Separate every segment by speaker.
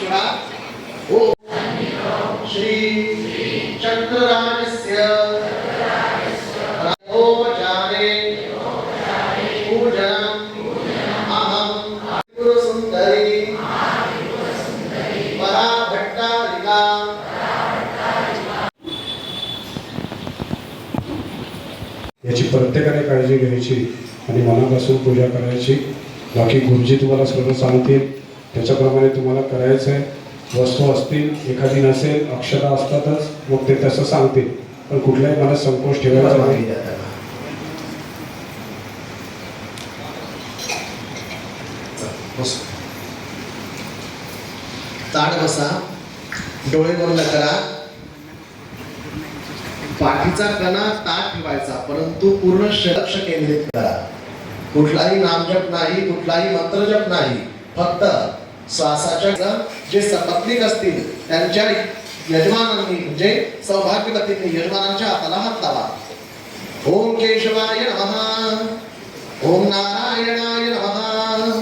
Speaker 1: सोडा ओ हो. श्री चक्रराजस्य राजोपचारे पूजनम् अहं त्रिपुरसुन्दरी
Speaker 2: याची प्रत्येकाने काळजी घ्यायची आणि मनापासून पूजा करायची. बाकी गुरुजी तुम्हाला सर्व सांगतील. त्याच्याप्रमाणे तुम्हाला करायचं आहे वस्तू असतील एखादी नसेल अक्षता असतातच मग ते तसं सांगतील. पण कुठल्याही मनात संकोच ठेवायचा नाही.
Speaker 1: ताट बसा. डोळे बंद करा. पाठीचा कणा ताट ठेवायचा परंतु पूर्ण लक्ष केंद्रित करा. कुठलाही नामजप नाही कुठलाही मंत्रजप नाही. फक्त श्वासाच्या जे सपत्निक असतील त्यांच्या यजमानांनी म्हणजे सौभाग्यपतींनी यजमानांच्या हाताला हात लावा. ओम केशवाय नमः. ओम नारायणाय नमः.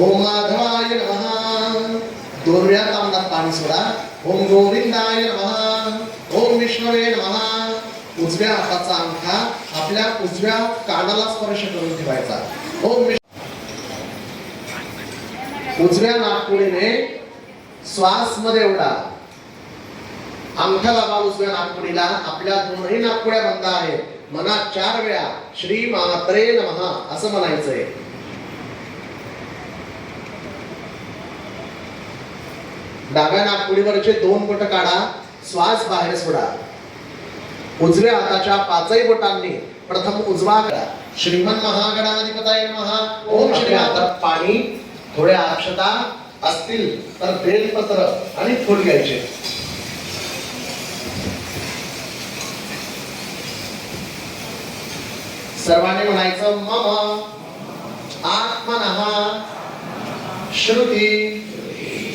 Speaker 1: ओम माधवाय नमः. दोन तांबडात पाणी सोडा. ओम गोविंदाय नमः. ओम विष्णवे नमः. उजव्या हाताचा अंगठा आपल्या उजव्या कानाला स्पर्श करून ठेवायचा. ओम विष्णू उजव्या नागपुडीने श्वासमध्ये एवढा अंगठा दाबा उजव्या नागपुडीला आपल्या दोनही नागपुड्या बंद आहेत. मनात चार वेळा श्री मात्रे नमः असं म्हणायचंय. डाव्या नागपुडीवरचे दोन बोट काढा श्वास बाहेर सोडा. उजव्या हाताच्या पाचही बोटांनी प्रथम उजवा करा श्रीमन महागणाधिपताय महा ओम श्री हातात पाणी थोड्या अक्षता असतील तर बेलपत्र आणि फुल घ्यायचे. सर्वांनी म्हणायचं मम आत्मन श्रुती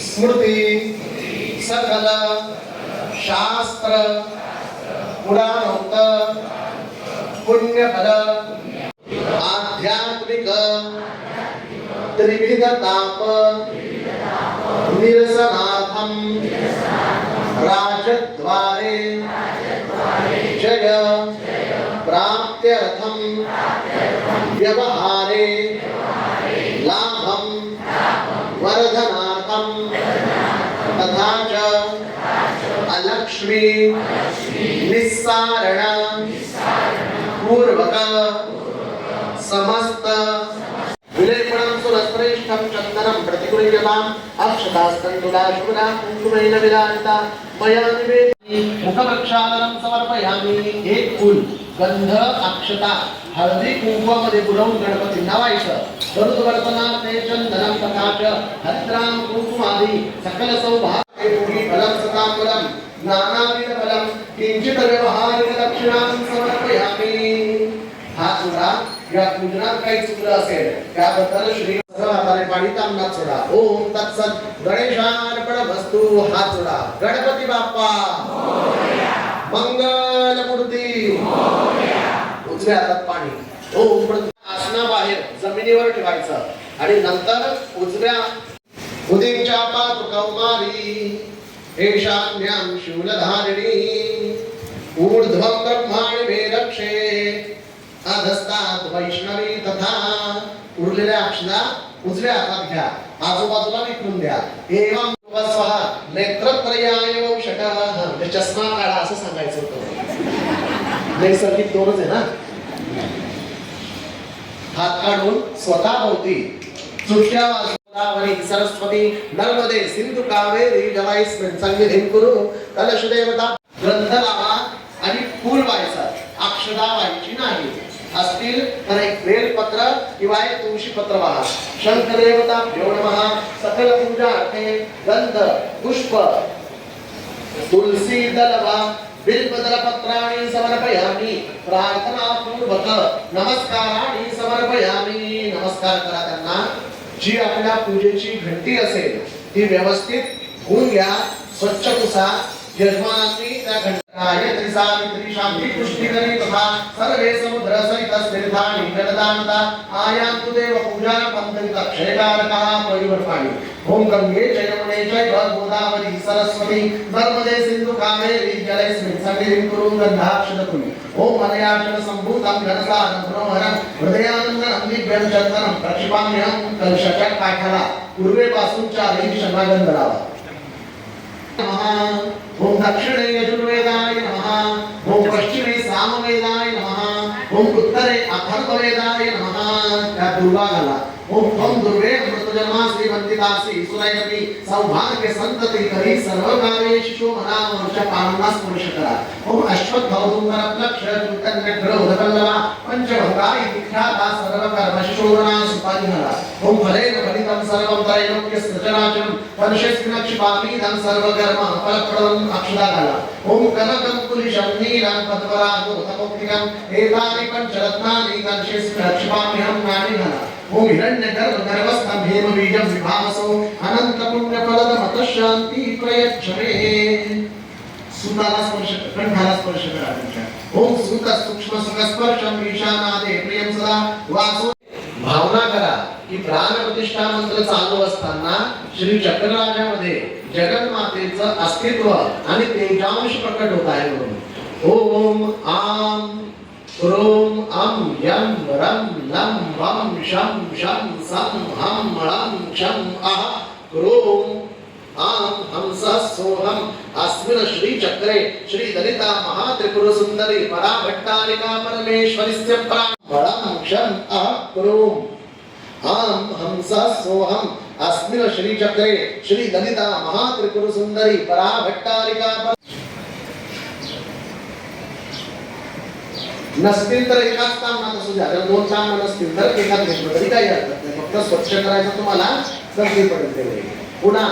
Speaker 1: स्मृती सकल शास्त्र पुराणोक्त पुण्यफल आध्यात्मिक त्रिविधताप निरसनाथम राजद्वारे। जय। प्राप्त्यर्थम। व्यवहारे। लाभम। वर्धनार्थम। तथा च अलक्ष्मी। निस्सारण। पूर्वक। समस्त। चन्दनं प्रतिकुल्यताम् अक्षतास्तण्डुला शुभ्रा कुङ्कुमेन विलालिता मया निवेदिनी मुखप्रक्षालनं समर्पयामि। एक फूल गंध अक्षता हळदी कुंकवामध्ये बुडवून गणपती नावायचं गरुडवर्तनाते चंदनं तथा च हरिद्रां कुंकुमादि सकल सौभाग्ययोगी फलं सताफलं ज्ञानाविद फलं किंचित व्यवहारिक दक्षिणां सोडा या पूजनात काही चुकलं असेल त्याबद्दल श्री हाताने पाणी तांबणात सोडा ओम तत्सत गणेशार्पण वस्तू हात सोडा गणपती बाप्पा. मंगल मूर्ती. उजव्या हातात पाणी. ओम आसनाबाहेर जमिनीवर ठेवायचं. आणि नंतर उजव्या उदीच्या पातुकौमारी ईशान्यां शूलधारिणी. ऊर्ध्वं ब्रह्मा अधस्तात् वैष्णवी तथा उरलेल्या अक्षदा उजव्या हातात घ्या. आजूबाजूला विकून द्या. एवम स्वहा नेत्रत्रयाय वंशकः. म्हणजे चष्मा काढा असं सांगायचं होतं. नैसर्गिक दोनच आहे ना? हात काढून स्वतः होती चुटक्या वाजवावरी सरस्वती नर्मदे सिंधू कावेरी जलाईस्मिन संविधिं कुरु कलश देवता ग्रंथ लावा आणि फूल व्हायचा अक्षदा व्हायची नाही. असतील तर एक बेलपत्र किंवा एक तुळशी पत्र व्हा शंकर देवता महा सकल पूजा अर्थे गंध पुष्प तुलसी दलवा बिल्पदल पत्राणि समर्पयामि. प्रार्थना पूर्वक नमस्काराणि समर्पयामि. नमस्कार करा त्यांना. जी आपल्या पूजेची घंटी असेल ती व्यवस्थित होऊन घ्या स्वच्छ पुसा. यजमानांनी त्या घंटी गायत्री सावित्री शांती पुष्टिकरी तथा सर्वे समुद्र सहित स्थिरधानी जलदानता आयान्तु देव पूजा पंथवित क्षयकारकः परिवर्पाणि ओम गंगे च यमुने चैव गोदावरी सरस्वती नर्मदे सिन्धु कावेरी जलेस्मिन् सन्निधिं कुरु गन्धाक्षरकुनि ओम मलयाचल सम्भूतं घनसारं मनोहरं हृदयानन्दनं दिव्यं चन्दनं प्रक्षिपाम्यहं कलशच्या काठाला पूर्वेपासून चारही शनागंध लावा नमः ओम दक्षिणे यजुर्वेदाय नमः ओम पश्चिमे सामवेदाय नमः ओम उत्तरे अथर्ववेदाय ओम त्वं दुर्वे अमृतजन्मा श्रीवंदितासी सुरैरपी सौभाग्य संतति करी सर्व कामेषु शोभना वर्ष पावना स्पर्श करा ओम अश्वत्थ औदुंबर लक्ष चैतन्य ग्रह उदकल्लवा पंचभंगा इतिख्याता सर्व कर्म शोभना ओम फलेन फलितं सर्वं त्रैलोक्य सचराचरं फलशेस्मिन् क्षिपामीदं सर्वकर्म फलप्रदं अक्षदाकला ओम कनकं कुलिशं नीलं पद्मरागो तपोक्तिकं एतानि पञ्चरत्नानि दर्शेस्मिन् क्षिपाम्यहं नानि ओम हिरण्यगर्भ गर्भस्थं हेमबीजं विभावसो अनन्तपुण्यफलदमतः शान्ति प्रयच्छमे। सुताला स्पर्श कंठाला स्पर्श करा तुमच्या ओम सुत सूक्ष्म ईशानादे प्रियम सदा वासो। भावना करा की प्राण प्रतिष्ठा मंत्र चालू असताना श्री चक्रराजामध्ये जगन्मातेचं अस्तित्व आणि तेजांश प्रकट होत आहे म्हणून. ओम आम ह्रोम अम यम रम लम वम शम शम सम हम ळम क्षम अह। क्रोम आम हंस सोहम। अस्मिन् श्री चक्रे श्री दलिता महात्रिपुर सुंदरी परा भट्टारिका परमेश्वरिस्य परामळं क्षम अह। क्रोम आम हंस सोहम। अस्मिन् श्री चक्रे श्री दलिता महात्रिपुर सुंदरी परा भट्टारिका पर नसतील तर एकाच तामणात असू द्या. जर दोन ताम नसतील तर एकाच घेतलं तरी काही हरकत नाही. फक्त स्वच्छ करायचं तुम्हाला संधी पडेल पुन्हा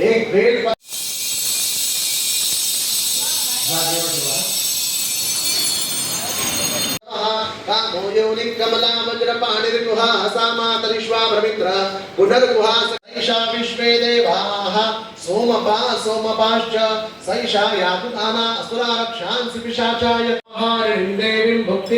Speaker 1: एक बेल पा- कामो योनिं कमला वज्रपाणिर्गुहा सामातरिश्वाभ्रमित्र पुनर्गुहा सैषा विश्वे देवाः सोमपा सोमपाश्च सैषा यातु नाना असुरारक्षांसि पिशाचाय। हारिणीं देवीं भुक्ति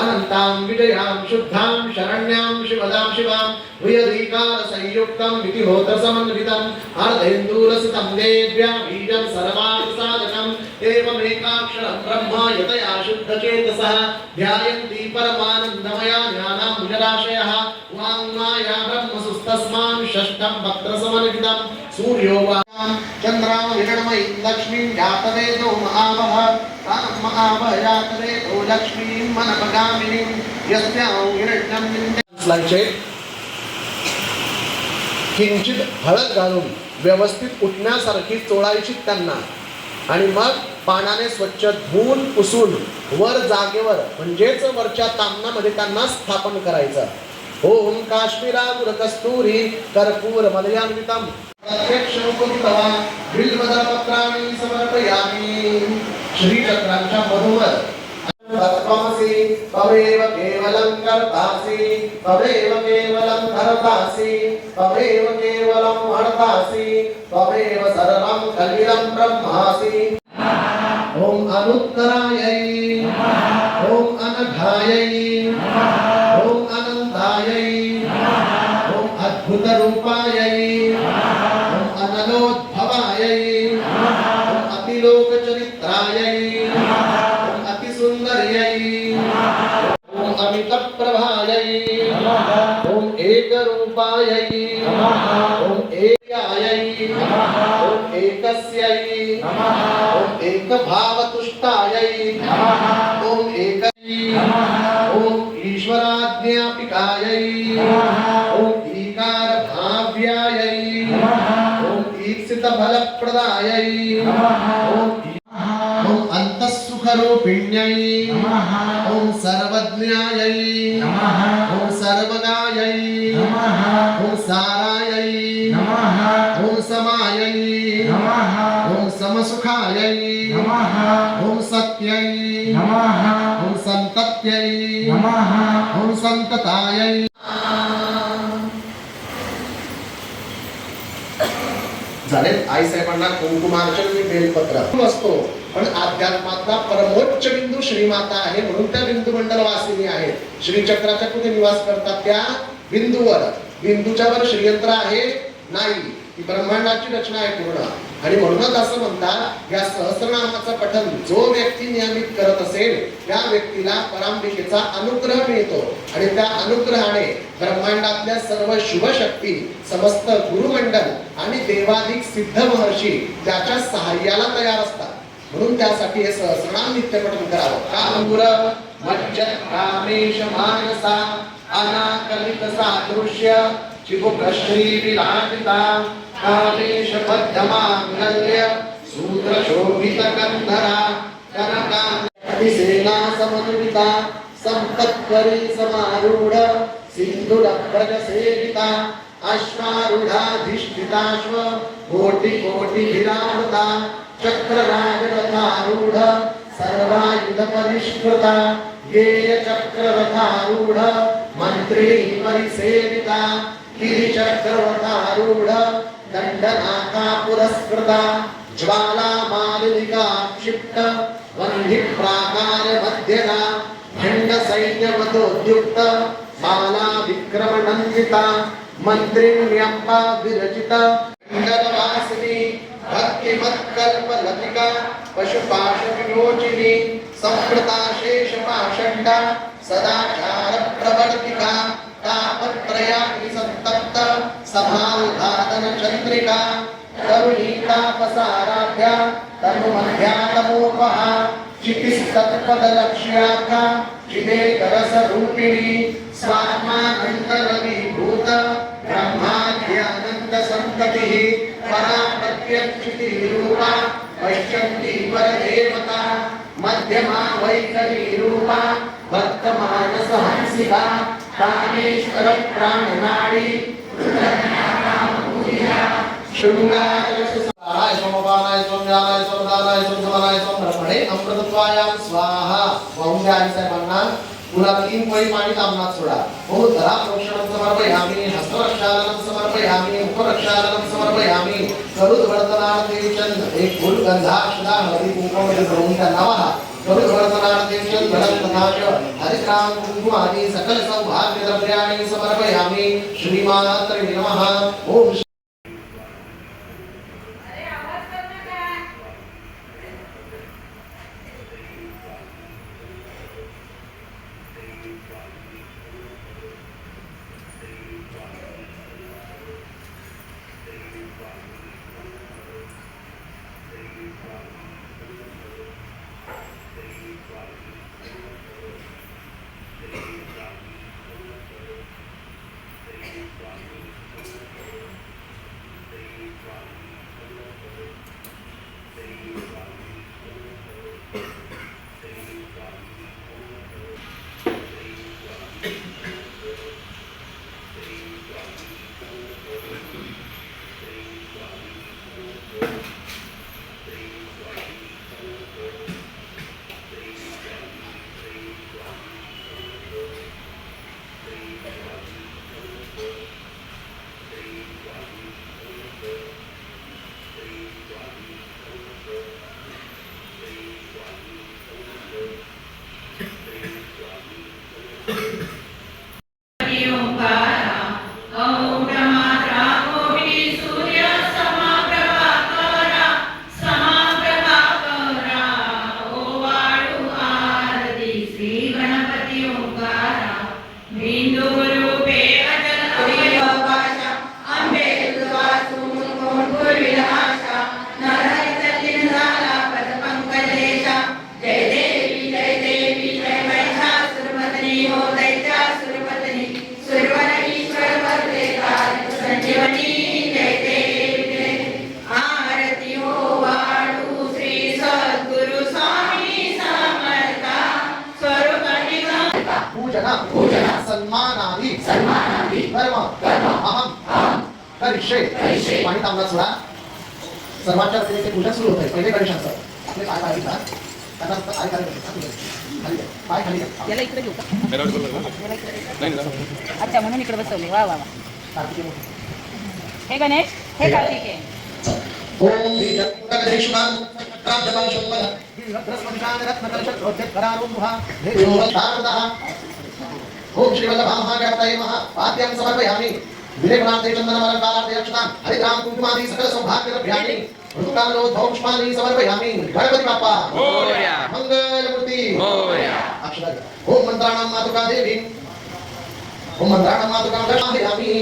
Speaker 1: अनन्तां विजयां शुद्धां शरण्यां शिवदां शिवां भूयधीकार इति विधिहोत्र समन्वितम् अर्धेन्दूरसितं देव्या बीजं सर्वार्थसाधकम् एवमेकाक्षरं ब्रह्म यतया शुद्धचेतसः ध्यायन्ति परमानन्दमया ज्ञानाम्बुजलाशयः वाङ्माया तस्मान् षष्ठं वक्त्रसमन्वितं सूर्यो वां चन्द्रां हिरण्मयीं लक्ष्मीं जातवेदो महावः तां महावः जातवेदो लक्ष्मीं मनपगामिनीं यस्यां हिरण्यं विन्द्याचे किंचित हळद घालून व्यवस्थित उठण्यासारखी चोळायची त्यांना. आणि मग पाण्याने स्वच्छ धुवून पुसून वर जागेवर म्हणजेच वरच्या तामणामध्ये त्यांना स्थापन करायचं. ओम काश्मीरा कस्तूरी कर्पूर मलयान्वितम प्रत्यक्ष उपवितवा बिल्वदरपत्राणि समर्पयामि। श्रीचक्रांच्या मधुवर। तत्त्वमसि तवेव केवलं कर्तासि तवेव केवलं धर्तासि तवेव केवलं हर्तासि तवेव सर्वं कलिलं ब्रह्मासि। ॐ अनुत्तरायै ॐ अनघायै। ॐ ॐ सर्वज्ञायै ॐ सर्वगायै ॐ सारायै ॐ समायै ॐ समसुखायै ॐ सत्यै ॐ सन्तत्यै ॐ सन्ततायै चालेल आई साहेबांना कुंकुमार्चन मी बेलपत्र. असतो. पण अध्यात्मातला परमोच्च बिंदू श्रीमाता आहे म्हणून त्या बिंदू मंडल वासिनी आहेत श्रीचक्राच्या कुठे निवास करतात त्या बिंदूवर. बिंदूच्या वर श्रीयंत्र आहे नाही. ही ब्रह्मांडाची रचना आहे पूर्ण. आणि म्हणूनच असं म्हणतात या सहस्रनामाचं पठन जो व्यक्ती नियमित करत असेल त्या व्यक्तीला परांबिकेचा अनुग्रह मिळतो. आणि त्या अनुग्रहाने ब्रह्मांडातल्या सर्व शुभशक्ती समस्त गुरुमंडल आणि देवाधिक सिद्ध महर्षी त्याच्या सहाय्याला तयार असतात. म्हणून त्यासाठी हे सहस्रनाम नित्यपठन करावं. कांबुर मज्जत कामेश मानसा अनाकलित सादृश्य चिबुक श्री सूत्रशोभितकन्धरा कामेश कनका सेना समन्विता संपत्परी समारूढ सिंधुरभ्रज अश्वारूढाधिष्ठिताश्व कोटि कोटि विरामृता चक्रराजरथारूढ सर्वायुध परिष्कृता गेय चक्ररथारूढ मंत्रिणी परिसेविता गिरिचक्ररथारूढ दंडनाथा पुरस्कृता ज्वाला क्षिप्त वन्हि प्राकार मध्यगा खंड सैन्य मदोद्युक्त माला विक्रमणन्विता मंत्रिण्यंबा विरचित मंडलवासिनी भक्तिमत्कल्प तापत्रया संतप्त समाधान चंद्रिका तरुणी तनुमध्यातमोपः तनुमध्या तमोपहा चितिस्तत्पदलक्ष्याका ब्रह्माद्यानन्दसन्ततिः स्वात्मानन्तरविभूत परा प्रत्यक्षितिरूपा पश्यन्ति परदेवता मध्यमा वैखरीरूपा भक्तमानसहंसिका कामेश्वर प्राणनाडी शृंगार सोमपानाय सोमयानाय सोमदानाय सोमसमानाय सोमब्रह्मणे अमृतत्वायां स्वाहा। वाहून द्या साहेबांना पुन्हा तीन पळी पाणी तामनात सोडा। हो धरा प्रोक्षणं समर्पयामि हस्तरक्षालनं समर्पयामि चंद एक फुल गंधा हळदी कुंकवामध्ये भरून त्यांना वाहा। करुद्वर्तनार्थे चंद घडं तथा च हरिद्राम कुंकुम सकल सौभाग्य द्रव्याणि समर्पयामि। श्रीमात्र नमः। ओम सन्मानादि सन्मानादि कर्म कर्म अहम करिष्ये करिष्ये. पाणी तांबडा सोडा. सर्वांच्या वतीने ते पूजन सुरू होत आहे. पहिले गणेशांचं आपले पाय पाय घ्या त्यांना फक्त पाय खाली घ्या. खाली घ्या. पाय खाली घ्या.
Speaker 3: याला इकडे घेऊ का? याला इकडे अच्छा म्हणून इकडे बसवले. वा वा. हे गणेश हे कार्तिक. आहे
Speaker 1: ओम प्राप्तपाशोपद रत्नकलशोद्यत्करारुम्भः ओम श्रीवल्लभामहागणपतये नमः। पाद्यं समर्पयामि। विलेपनार्थे चन्दनमलङ्कारार्थे अक्षतां हरिद्रां कुङ्कुमादि सकल समर्पयामि। गणपति बाप्पा. ओम मातुका देवी। ओम मंत्राणां मातुकां दर्शयामि.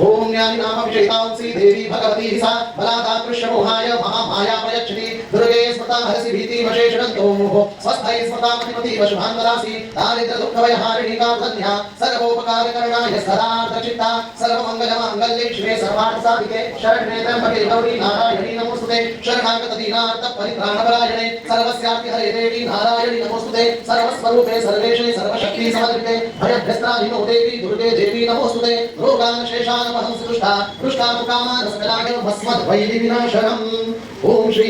Speaker 1: ओम ज्ञानी नाम विषयितांसी देवी भगवती सा। बलादा कृष्ण मोहाय महामाया प्रयच्छति। दुर्गे स्मृता हरसि भीति वशेषणन्तो मोह स्वस्थै स्मृता मतिमति वशुभान् वदासि दारिद्र दुःख भय हारिणी का धन्या सर्वोपकार करणाय सदार्थ चित्ता सर्वमंगल मांगल्ये शिवे सर्वार्थ साधिके शरण्ये त्र्यंबके गौरी नारायणी नमोस्तुते शरणागत दीनार्थ परित्राण परायणे सर्वस्यार्ति हरे देवी नारायणी नमोस्तुते सर्वस्वरूपे सर्वेशे सर्वशक्ति समर्पिते भयभ्यस्त्राहिनो देवी दुर्गे देवी नमोस्तुते रोगान् शेषान् वहंसि दुष्टा दुष्टा कामान् सकलाय भस्मद् वैरि विनाशनम् ॐ श्री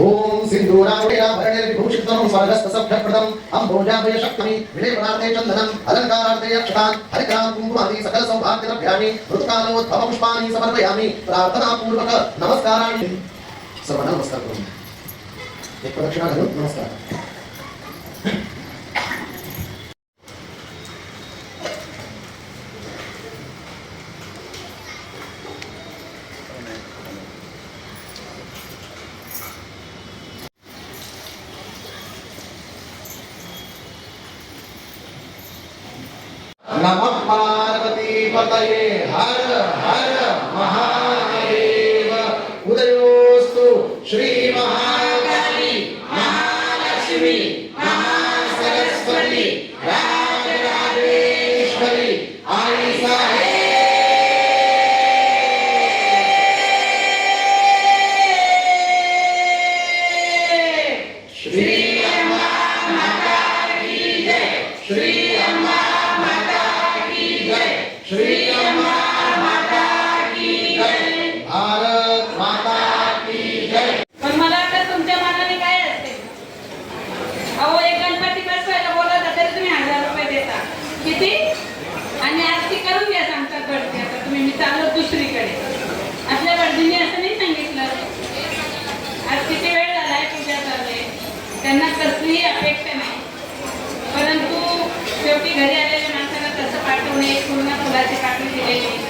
Speaker 1: ओम सिंधूरावृणा विभूषितं स्वर्गस्थ सभ्यप्रदम् शक्तिमि विलेपनार्थे चन्दनम् अलङ्कारार्थे अक्षतान् हरिद्रां कुङ्कुमादि सकल सौभाग्यद्रव्याणि ऋतुकालोद्भव पुष्पाणि समर्पयामि प्रार्थनापूर्वक नमस्काराणि सर्वांना नमस्कार करून द्या. एक प्रदक्षिणा घालून नमस्कार
Speaker 4: घरी आलेल्या माणसाला तसं पाठवणे पूर्ण फुलाची पाकळी दिलेली.